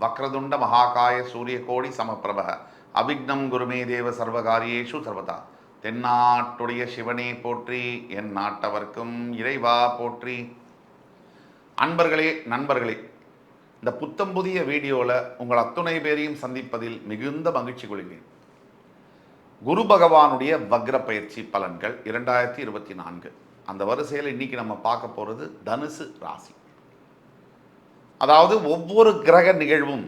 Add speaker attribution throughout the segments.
Speaker 1: வக்ரதுண்ட மகாகாய சூரியகோடி சமப்பிரப அவிக்னம் குருமே தேவ சர்வகாரியேஷு சர்வதா. தென்னாட்டுடைய சிவனே போற்றி என் நாட்டவர்க்கும் இறைவா போற்றி. அன்பர்களே நண்பர்களே இந்த புத்தம் புதிய வீடியோவில் உங்கள் அத்துணை பேரையும் சந்திப்பதில் மிகுந்த மகிழ்ச்சி கொள்கிறேன். குரு பகவானுடைய வக்ர பயிற்சி பலன்கள் இரண்டாயிரத்தி இருபத்தி நான்கு. அந்த வரிசையில் இன்னைக்கு நம்ம பார்க்க போகிறது தனுசு ராசி. அதாவது ஒவ்வொரு கிரக நிகழ்வும்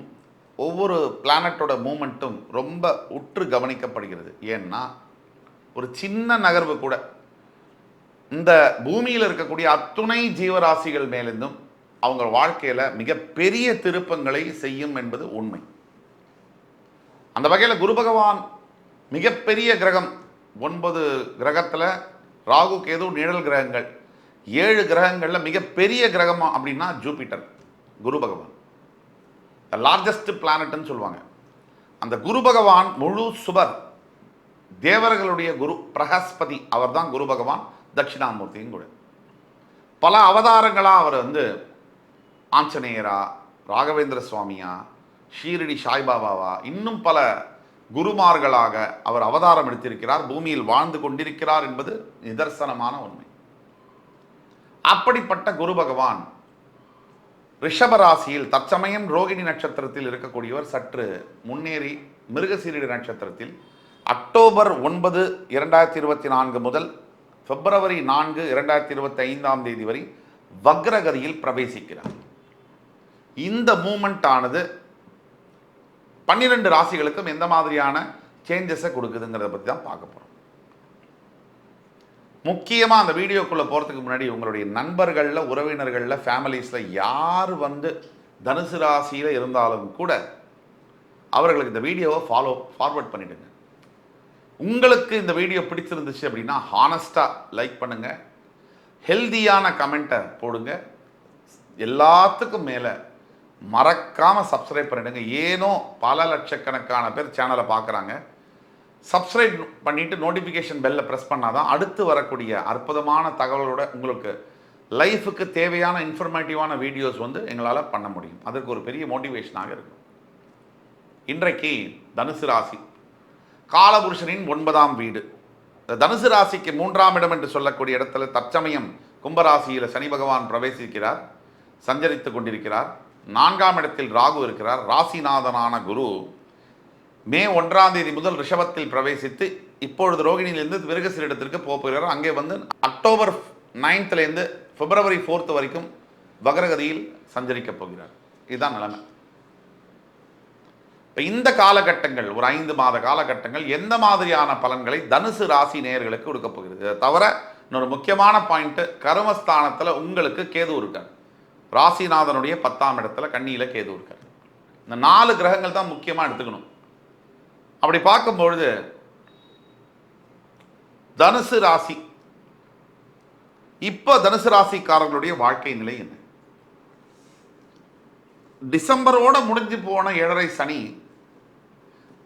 Speaker 1: ஒவ்வொரு பிளானட்டோட மூமெண்ட்டும் ரொம்ப உற்று கவனிக்கப்படுகிறது. ஏன்னா ஒரு சின்ன நகர்வு கூட இந்த பூமியில் இருக்கக்கூடிய அத்துணை ஜீவராசிகள் மேலிருந்தும் அவங்க வாழ்க்கையில் மிகப்பெரிய திருப்பங்களை செய்யும் என்பது உண்மை. அந்த வகையில் குரு பகவான் மிகப்பெரிய கிரகம் ஒன்பது கிரகத்தில் ராகு கேது நிழல் கிரகங்கள் ஏழு கிரகங்களில் மிகப்பெரிய கிரகமாக அப்படின்னா ஜூபிட்டர். குரு பகவான். த லார்ஜஸ்ட் பிளானட்னு சொல்லுவாங்க. அந்த குரு பகவான் முழு சுபர் தேவர்களுடைய குரு பிரகஸ்பதி அவர் தான் குரு பகவான் தட்சிணாமூர்த்தியும் கூட பல அவதாரங்களாக அவர் வந்து ஆஞ்சநேயரா ராகவேந்திர சுவாமியா ஷீரடி சாய்பாபாவா இன்னும் பல குருமார்களாக அவர் அவதாரம் எடுத்திருக்கிறார் பூமியில் வாழ்ந்து கொண்டிருக்கிறார் என்பது நிதர்சனமான உண்மை. அப்படிப்பட்ட குரு பகவான் ரிஷபராசியில் தற்சமயம் ரோகிணி நட்சத்திரத்தில் இருக்கக்கூடியவர் சற்று முன்னேறி மிருகசீரிடி நட்சத்திரத்தில் அக்டோபர் ஒன்பது இரண்டாயிரத்தி இருபத்தி நான்கு முதல் பிப்ரவரி நான்கு இரண்டாயிரத்தி இருபத்தி ஐந்தாம் தேதி வரை வக்ரகதியில் பிரவேசிக்கிறார். இந்த மூமெண்ட் ஆனது பன்னிரெண்டு ராசிகளுக்கும் எந்த மாதிரியான சேஞ்சஸை கொடுக்குதுங்கிறத பற்றி தான் பார்க்க போகிறோம் முக்கியமாக அந்த வீடியோக்குள்ளே போகிறதுக்கு முன்னாடி உங்களுடைய நண்பர்களில் உறவினர்களில் ஃபேமிலிஸில் யார் வந்து தனுசு ராசியில் இருந்தாலும் கூட அவர்களுக்கு இந்த வீடியோவை ஃபாலோ ஃபார்வர்ட் பண்ணிவிடுங்க உங்களுக்கு இந்த வீடியோ பிடிச்சிருந்துச்சு அப்படின்னா ஹானஸ்ட்டாக லைக் பண்ணுங்கள் ஹெல்தியான கமெண்ட்டை போடுங்க. எல்லாத்துக்கும் மேலே மறக்காமல் சப்ஸ்கிரைப் பண்ணிடுங்க. ஏனோ பல லட்சக்கணக்கான பேர் சேனலை பார்க்குறாங்க. சப்ஸ்கிரைப் பண்ணிவிட்டு நோட்டிஃபிகேஷன் பெல்லை ப்ரெஸ் பண்ணால் தான் அடுத்து வரக்கூடிய அற்புதமான தகவலோட உங்களுக்கு லைஃபுக்கு தேவையான இன்ஃபர்மேட்டிவான வீடியோஸ் வந்து எங்களால் பண்ண முடியும். அதற்கு ஒரு பெரிய மோட்டிவேஷனாக இருக்கும். இன்றைக்கு தனுசு ராசி காலபுருஷனின் ஒன்பதாம் வீடு. தனுசு ராசிக்கு மூன்றாம் இடம் என்று சொல்லக்கூடிய இடத்துல தற்சமயம் கும்பராசியில் சனி பகவான் பிரவேசிக்கிறார் சஞ்சரித்து கொண்டிருக்கிறார். நான்காம் இடத்தில் ராகு இருக்கிறார். ராசிநாதனான குரு மே ஒன்றாம் தேதி முதல் ரிஷபத்தில் பிரவேசித்து இப்பொழுது ரோகிணியிலிருந்து விருகசிரிடத்திற்கு போகிறார். அங்கே வந்து அக்டோபர் நைன்த்லேருந்து பிப்ரவரி ஃபோர்த் வரைக்கும் வகரகதியில் சஞ்சரிக்கப் போகிறார். இதுதான் நிலைமை. இப்போ இந்த காலகட்டங்கள் ஒரு ஐந்து மாத காலகட்டங்கள் எந்த மாதிரியான பலன்களை தனுசு ராசி நேயர்களுக்கு கொடுக்க போகிறது? இதை தவிர இன்னொரு முக்கியமான பாயிண்ட்டு கருமஸ்தானத்தில் உங்களுக்கு கேது இருக்கார். ராசிநாதனுடைய பத்தாம் இடத்துல கண்ணியில் கேது இருக்கார். இந்த நாலு கிரகங்கள் தான் முக்கியமாக எடுத்துக்கணும். அப்படி பார்க்கும்பொழுது தனுசு ராசி. இப்போ தனுசு ராசிக்காரர்களுடைய வாழ்க்கை நிலை என்ன? டிசம்பரோட முடிஞ்சு போன ஏழரை சனி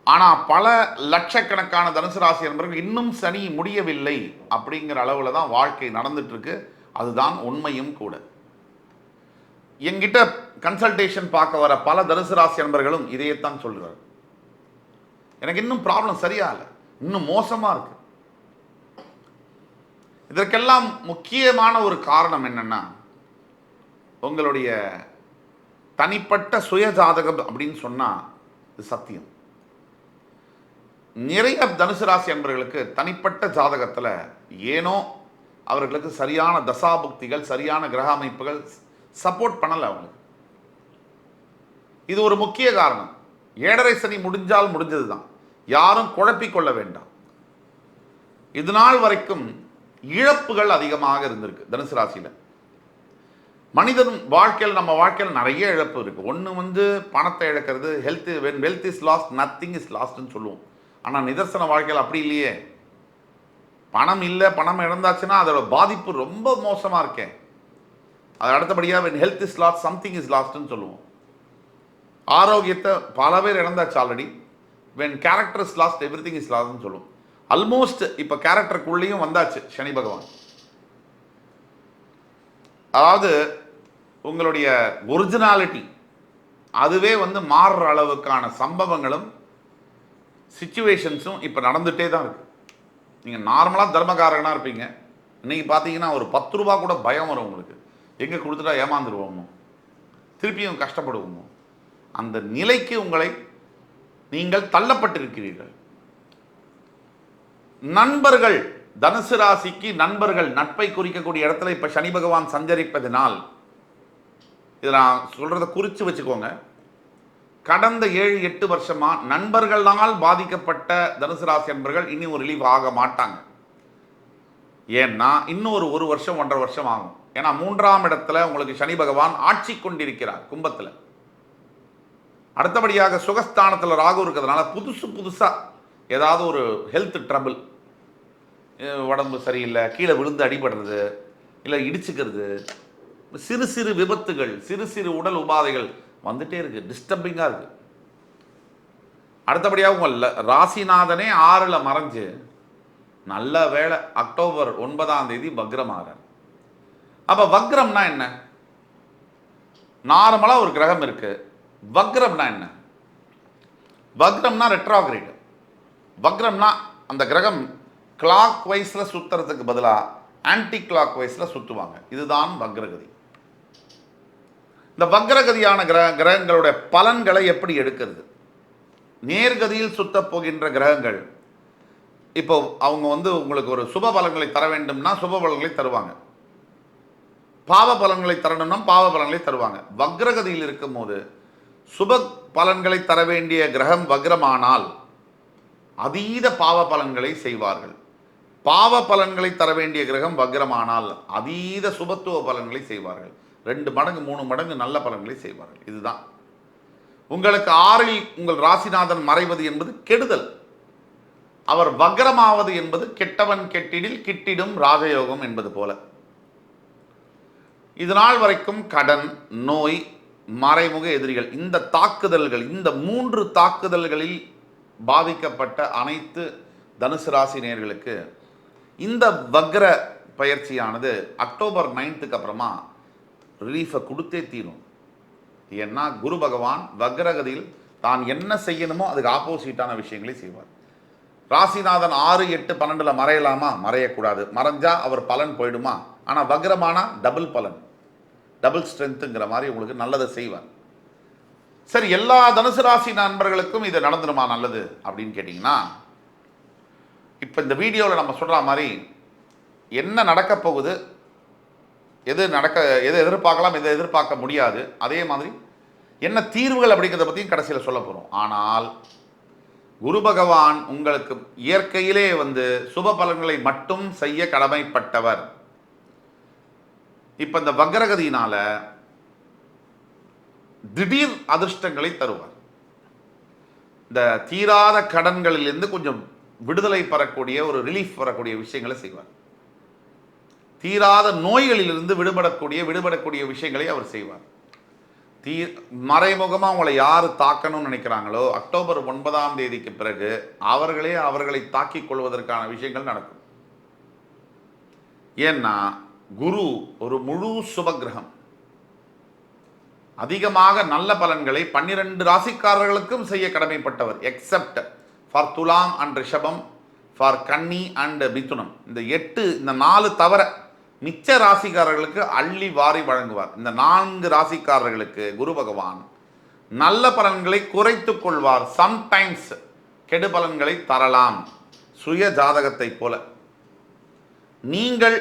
Speaker 1: ஆனால் பல லட்சக்கணக்கான தனுசு ராசி நண்பர்கள் இன்னும் சனி முடியவில்லை அப்படிங்கிற அளவில் தான் வாழ்க்கை நடந்துட்டு இருக்கு அதுதான் உண்மையும் கூட. என்கிட்ட கன்சல்டேஷன் பார்க்க வர பல தனுசு ராசி நண்பர்களும் இதையத்தான் சொல்கிறார் எனக்கு இன்னும் ப்ராப்ளம் சரியா இல்லை இன்னும் மோசமாக இருக்கு. இதற்கெல்லாம் முக்கியமான ஒரு காரணம் என்னென்னா உங்களுடைய தனிப்பட்ட சுய ஜாதகம் அப்படின்னு சொன்னால் இது சத்தியம். நிறைய தனுசு ராசி அன்பர்களுக்கு தனிப்பட்ட ஜாதகத்தில் ஏனோ அவர்களுக்கு சரியான தசாபுக்திகள் சரியான கிரக அமைப்புகள் சப்போர்ட் பண்ணலை அவங்களுக்கு. இது ஒரு முக்கிய காரணம். ஏழரை சனி முடிஞ்சால் முடிஞ்சது தான் யாரும் குழப்பிக்கொள்ள வேண்டாம். இது நாள் வரைக்கும் இழப்புகள் அதிகமாக இருந்திருக்கு தனுசு ராசியில். மனிதன் வாழ்க்கையில் நம்ம வாழ்க்கையில் நிறைய இழப்பு இருக்குது ஒன்று வந்து பணத்தை இழக்கிறது health when wealth is lost nothing is லாஸ்ட்னு சொல்லுவோம். ஆனால் நிதர்சன வாழ்க்கையில் அப்படி இல்லையே. பணம் இல்லை பணம் இழந்தாச்சுன்னா அதோட பாதிப்பு ரொம்ப மோசமாக இருக்கேன் அது அடுத்தபடியாக when health is lost something is லாஸ்ட்னு சொல்லுவோம். ஆரோக்கியத்தை பல பேர் இழந்தாச்சு already when character is lost everything is லாஸ்ட்னு சொல்லுவோம் ஆல்மோஸ்ட் இப்போ கேரக்டருக்குள்ளேயும் வந்தாச்சு சனி பகவான். அதாவது உங்களுடைய ஒரிஜினாலிட்டி அதுவே வந்து மாறுற அளவுக்கான சம்பவங்களும் சுச்சுவேஷன்ஸும் இப்போ நடந்துகிட்டே தான் இருக்குது நீங்கள் நார்மலாக தர்மகாரகனாக இருப்பீங்க. இன்னைக்கு பார்த்தீங்கன்னா ஒரு பத்து ரூபா கூட பயம் வரும் உங்களுக்கு. எங்கே கொடுத்துட்டா ஏமாந்துருவோமோ? திருப்பியும் கஷ்டப்படுவோமோ? அந்த நிலைக்கு உங்களை நீங்கள் தள்ளப்பட்டிருக்கிறீர்கள். நண்பர்கள் தனுசு ராசிக்கு நண்பர்கள் நட்பை குறிக்கக்கூடிய இடத்துல இப்ப சனி பகவான் சஞ்சரிப்பதினால் இதை நான் சொல்கிறத குறித்து வச்சுக்கோங்க. கடந்த ஏழு எட்டு வருஷமா நண்பர்களால் பாதிக்கப்பட்ட தனுசு ராசி நண்பர்கள் இனி ஒரு ரிலீவ் ஆக மாட்டாங்க. ஏன்னா இன்னும் ஒரு ஒரு வருஷம் ஒன்றரை வருஷம் ஆகும். ஏன்னா மூன்றாம் இடத்துல உங்களுக்கு சனி பகவான் ஆட்சி கொண்டிருக்கிறார் கும்பத்தில். அடுத்தபடியாக சுகஸ்தானத்தில் ராகு இருக்கிறதுனால புதுசு புதுசாக ஏதாவது ஒரு ஹெல்த் ட்ரபிள் உடம்பு சரியில்லை கீழே விழுந்து அடிபடுறது இல்லை இடிச்சுக்கிறது சிறு சிறு விபத்துகள் சிறு சிறு உடல் உபாதைகள் வந்துட்டே இருக்கு டிஸ்டர்பிங்காக இருக்கு. அடுத்தபடியாக உங்கள் ல- ராசிநாதனே ஆறில் மறைஞ்சு நல்ல வேளை அக்டோபர் ஒன்பதாம் தேதி வக்ரமாகிறார் அப்போ வக்ரம்னா என்ன? நார்மலாக ஒரு கிரகம் இருக்குது வக்ரம்னா என்ன? வக்ரம்னா ரெட்ராகிரேட் வக்ரம்னா அந்த கிரகம் கிளாக் வைஸில் சுத்துறதுக்கு பதிலாக ஆன்டி கிளாக் வைஸில் சுற்றுவாங்க இதுதான் வக்ரகதி. இந்த வக்ரகதியான கிரக கிரகங்களுடைய பலன்களை எப்படி எடுக்கிறது? நேர்கதியில் சுத்தப் போகின்ற கிரகங்கள் இப்போ அவங்க வந்து உங்களுக்கு ஒரு சுப பலன்களை தர வேண்டும்னா சுப பலன்களை தருவாங்க. பாவ பலன்களை தரணும்னா பாவ பலன்களை தருவாங்க. வக்ரகதியில் இருக்கும்போது சுப பலன்களை தர வேண்டிய கிரகம் வக்ரமானால் அதீத பாவ பலன்களை செய்வார்கள். பாவ பலன்களை தர வேண்டிய கிரகம் வக்ரமானால் அதீத சுபத்துவ பலன்களை செய்வார்கள். ரெண்டு மடங்கு மூணு மடங்கு நல்ல பலன்களை செய்வார்கள். இதுதான். உங்களுக்கு ஆறில் உங்கள் ராசிநாதன் மறைவது என்பது கெடுதல். அவர் வக்ரமாவது என்பது கெட்டவன் கெட்டிடில் கிட்டிடும் ராஜயோகம் என்பது போல. இது நாள் வரைக்கும் கடன் நோய் மறைமுக எதிரிகள் இந்த தாக்குதல்கள் இந்த மூன்று தாக்குதல்களில் பாதிக்கப்பட்ட அனைத்து தனுசு ராசி நேர்களுக்கு இந்த வக்ர பயிற்சியானது அக்டோபர் நைன்த்துக்கு அப்புறமா ரிலீஃபை கொடுத்தே தீரும். ஏன்னா குரு பகவான் வக்ரகதியில் தான் என்ன செய்யணுமோ அதுக்கு ஆப்போசிட்டான விஷயங்களை செய்வார். ராசிநாதன் ஆறு எட்டு பன்னெண்டில் மறையலாமா? மறையக்கூடாது. மறைஞ்சா அவர் பலன் போயிடுமா? ஆனால் வக்ரமானா டபுள் பலன். டபுள் ஸ்ட்ரென்த்துங்கிற மாதிரி உங்களுக்கு நல்லதை செய்வார். சரி எல்லா தனுசு ராசி நண்பர்களுக்கும் இது நடந்துருமா நல்லது அப்படின்னு கேட்டிங்கன்னா இப்போ இந்த வீடியோவில் நம்ம சொல்கிற மாதிரி என்ன நடக்க போகுது எது நடக்க எது எதிர்பார்க்கலாம் எது எதிர்பார்க்க முடியாது அதே மாதிரி என்ன தீர்வுகள் அப்படிங்கிறத பற்றியும் கடைசியில் சொல்ல போகிறோம் ஆனால் குரு பகவான் உங்களுக்கு இயற்கையிலே வந்து சுப பலன்களை மட்டும் செய்ய கடமைப்பட்டவர். இப்போ இந்த வக்ரகதியினால திடீர் அதிர்ஷ்டங்களை தருவார். இந்த தீராத கடன்களிலிருந்து கொஞ்சம் விடுதலை பெறக்கூடிய ஒரு ரிலீஃப் வரக்கூடிய விஷயங்களை செய்வார். தீராத நோய்களிலிருந்து விடுபடக்கூடிய விடுபடக்கூடிய விஷயங்களை அவர் செய்வார். தீ மறைமுகமாக அவங்களை யார் தாக்கணும்னு நினைக்கிறாங்களோ அக்டோபர் ஒன்பதாம் தேதிக்கு பிறகு அவர்களே அவர்களை தாக்கிக் கொள்வதற்கான விஷயங்கள் நடக்கும். ஏன்னா குரு ஒரு முழு சுபகிரகம். அதிகமாக நல்ல பலன்களை பன்னிரண்டு ராசிக்காரர்களுக்கும் செய்ய கடமைப்பட்டவர். எக்ஸப்ட் ஃபார் துலாம் அண்ட் ரிஷபம் ஃபார் கன்னி அண்ட் மிதுனம். இந்த எட்டு இந்த நாலு தவிர மிச்ச ராசிக்காரர்களுக்கு அள்ளி வாரி வழங்குவார். இந்த நான்கு ராசிக்காரர்களுக்கு குரு பகவான் நல்ல பலன்களை குறைத்துக் கொள்வார். சம்டைம்ஸ் கெடு பலன்களை தரலாம். சுய ஜாதகத்தை போல. நீங்கள்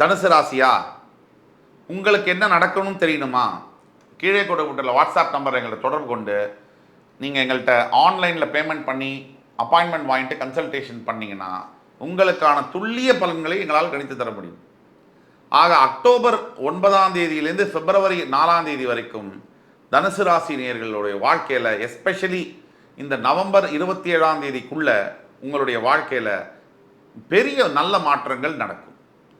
Speaker 1: தனுசு ராசியா? உங்களுக்கு என்ன நடக்கணும்னு தெரியணுமா? கீழே கொடுக்கப்பட்டுள்ள வாட்ஸ்அப் நம்பர் எங்கள்கிட்ட தொடர்பு கொண்டு நீங்கள் எங்கள்கிட்ட ஆன்லைனில் பேமெண்ட் பண்ணி அப்பாயின்மெண்ட் வாங்கிட்டு கன்சல்டேஷன் பண்ணிங்கன்னா உங்களுக்கான துல்லிய பலன்களை எங்களால் கணித்து தர முடியும். ஆக அக்டோபர் ஒன்பதாம் தேதியிலேருந்து பிப்ரவரி நாலாம் தேதி வரைக்கும் தனுசு ராசி நேர்களுடைய வாழ்க்கையில் எஸ்பெஷலி இந்த நவம்பர் இருபத்தி ஏழாம் தேதிக்குள்ளே உங்களுடைய வாழ்க்கையில் பெரிய நல்ல மாற்றங்கள் நடக்கும்.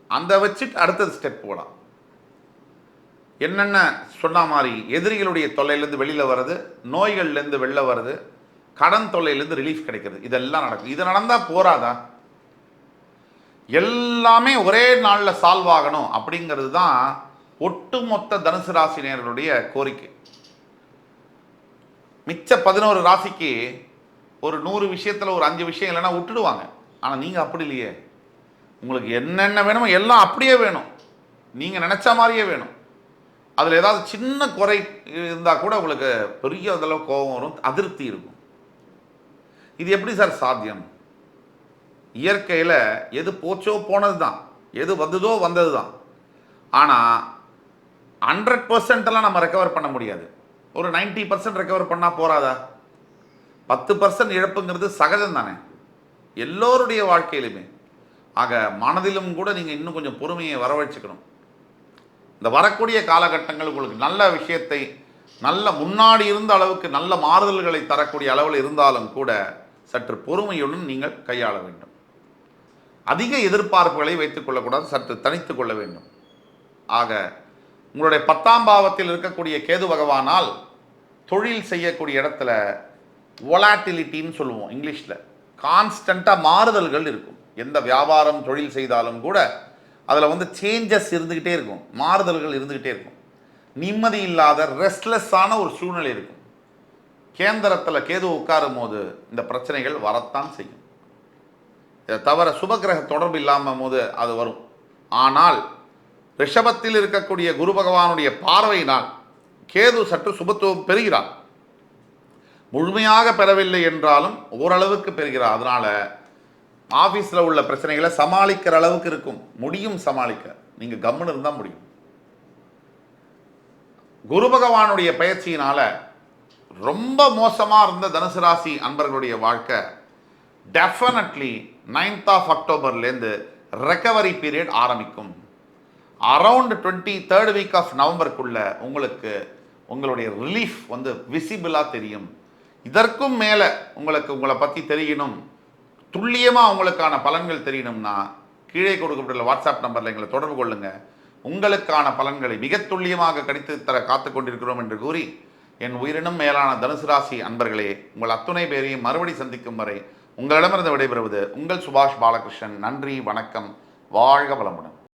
Speaker 1: அந்த வச்சுட்டு அடுத்தது ஸ்டெப் போகலாம் என்னென்ன சொன்ன மாதிரி எதிரிகளுடைய தொல்லையிலேருந்து வெளியில் வர்றது நோய்கள்லேருந்து வெளில வர்றது கடன் தொல்லையிலேருந்து ரிலீஃப் கிடைக்கிறது. இதெல்லாம் நடக்கும். இது நடந்தால் போராதா எல்லாமே ஒரே நாளில் சால்வ் ஆகணும் அப்படிங்கிறது தான் ஒட்டுமொத்த தனுசு ராசினியர்களுடைய கோரிக்கை. மிச்ச பதினோரு ராசிக்கு ஒரு நூறு விஷயத்தில் ஒரு அஞ்சு விஷயம் இல்லைன்னா விட்டுடுவாங்க. ஆனால் நீங்கள் அப்படி இல்லையே. உங்களுக்கு என்னென்ன வேணுமோ எல்லாம் அப்படியே வேணும். நீங்கள் நினச்ச மாதிரியே வேணும். அதில் ஏதாவது சின்ன குறை இருந்தால் கூட உங்களுக்கு பெரிய அளவு கோபம் வரும் அதிருப்தி இருக்கும். இது எப்படி சார் சாத்தியம்? இயற்கையில் எது போச்சோ போனது தான் எது வந்ததோ வந்தது தான் ஆனால் ஹண்ட்ரட் பர்சன்ட்லாம் நம்ம ரெக்கவர் பண்ண முடியாது. ஒரு 90% பர்சன்ட் ரெக்கவர் பண்ணால் போகிறாதா பத்து பர்சன்ட் இழப்புங்கிறது சகஜம் தானே எல்லோருடைய வாழ்க்கையிலுமே. ஆக மனதிலும் கூட நீங்கள் இன்னும் கொஞ்சம் பொறுமையை வரவழைச்சிக்கணும். இந்த வரக்கூடிய காலகட்டங்கள் உங்களுக்கு நல்ல விஷயத்தை நல்ல முன்னாடி இருந்த அளவுக்கு நல்ல மாறுதல்களை தரக்கூடிய அளவில் இருந்தாலும் கூட சற்று பொறுமையுடன் நீங்கள் கையாள வேண்டும். அதிக எதிர்பார்ப்புகளை வைத்துக் கொள்ளக்கூடாது சற்று தனித்து கொள்ள வேண்டும். ஆக உங்களுடைய பத்தாம் பாவத்தில் இருக்கக்கூடிய கேது பகவானால் தொழில் செய்யக்கூடிய இடத்துல ஒலாட்டிலிட்டின்னு சொல்லுவோம் இங்கிலீஷில். கான்ஸ்டண்ட்டாக மாறுதல்கள் இருக்கும். எந்த வியாபாரம் தொழில் செய்தாலும் கூட அதில் வந்து சேஞ்சஸ் இருந்துக்கிட்டே இருக்கும். மாறுதல்கள் இருந்துக்கிட்டே இருக்கும். நிம்மதி இல்லாத ரெஸ்ட்லெஸ்ஸான ஒரு சூழ்நிலை இருக்கும். கேந்திரத்தில் கேது உட்காரும் போது இந்த பிரச்சனைகள் வரத்தான் செய்யும். இதை தவிர சுபகிரக தொடர்பு இல்லாமல் போது அது வரும். ஆனால் ரிஷபத்தில் இருக்கக்கூடிய குரு பகவானுடைய பார்வையினால் கேது சற்று சுபத்துவம் பெறுகிறார். முழுமையாக பெறவில்லை என்றாலும் ஓரளவுக்கு பெறுகிறார். அதனால ஆஃபீஸில் உள்ள பிரச்சனைகளை சமாளிக்கிற அளவுக்கு இருக்கும். முடியும் சமாளிக்க. நீங்கள் கம்முன்னு இருந்தால் முடியும். குரு பகவானுடைய பயிற்சியினால ரொம்ப மோசமாக இருந்த தனுசு ராசி அன்பர்களுடைய வாழ்க்கை டெஃபினட்லி நைன்த் ஆஃப் அக்டோபர்லேருந்து ரெக்கவரி பீரியட் ஆரம்பிக்கும். Around twenty third week of நவம்பருக்குள்ள உங்களுக்கு உங்களுடைய ரிலீஃப் வந்து விசிபிளாக தெரியும். இதற்கும் மேலே உங்களுக்கு உங்களை பற்றி தெரியணும். துல்லியமாக அவங்களுக்கான பலன்கள் தெரியணும்னா கீழே கொடுக்கப்பட்டுள்ள வாட்ஸ்அப் நம்பரில் எங்களை தொடர்பு கொள்ளுங்க. உங்களுக்கான பலன்களை மிக துல்லியமாக கணித்து தர காத்து கொண்டிருக்கிறோம் என்று கூறி என் உயிரினும் மேலான தனுசு ராசி அன்பர்களே உங்கள் அத்துணை பேரையும் மறுபடி சந்திக்கும் வரை உங்களிடமிருந்து விடைபெறுவது உங்கள் சுபாஷ் பாலகிருஷ்ணன். நன்றி வணக்கம் வாழ்க வளமுடன்.